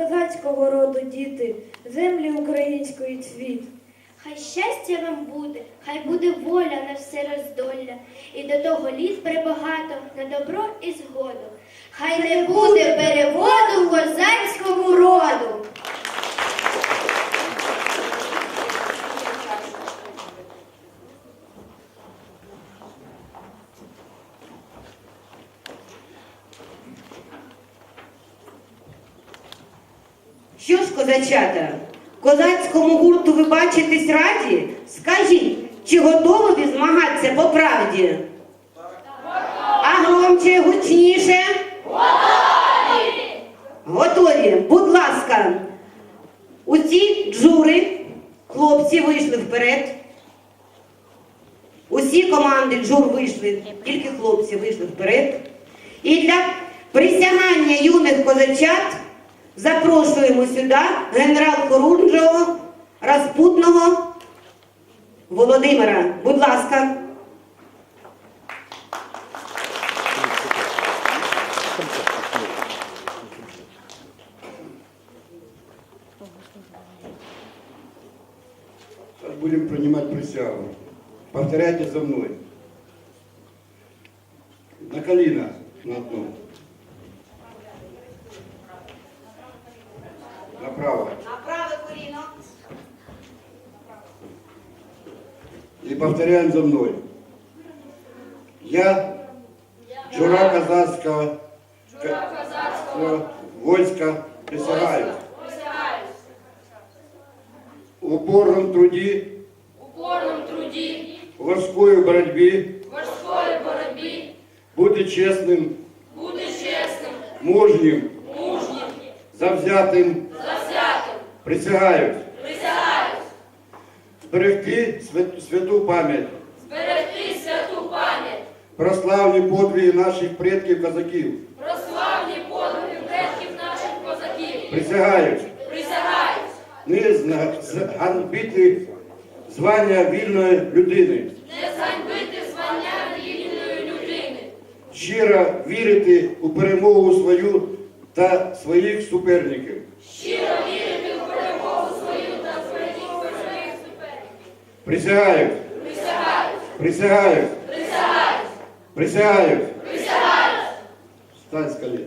козацького роду діти, землі української цвіт. Хай щастя вам буде, хай буде воля на все роздолля, і до того літ прибагато на добро і згоду. Хай не буде переводу козацькому роду. Що ж, козачата, козацькому гурту ви бачитесь раді? Скажіть, чи готові ви змагатися по правді? А громче, гучніше? Готові! Готові. Будь ласка, усі джури, хлопці вийшли вперед. Усі команди джур вийшли, тільки хлопці вийшли вперед. І для присягання юних козачат запрошуємо сюди генерал-хорунжого Распутного Володимира. Будь ласка. Сейчас будем принимать присягу. Повторяйте за мной. На колено на одно. Повторяем за мной. Я, Джура казацкого, ка- войска, присягаю. В упорном труде, упорном труді, в морской борьбе, важкої боротьбі, бути честным, бути чесним, мужнім, мужнім, завзятим, завзятим, присягаю. присягаюсь, Зберегти святу пам'ять зберегти святу пам'ять, про славні подвиги наших предків козаків. про славні подвиги предків наших козаків. Присягаюсь Присягаюсь, не зганьбити звання вільної людини, не зганьбити звання вільної людини, щиро вірити у перемогу свою та своїх суперників. щиро вірити суперників. Присягаю. Присягаю. Присягаю. Присягаю. Присягаю. Встань Стань з колін.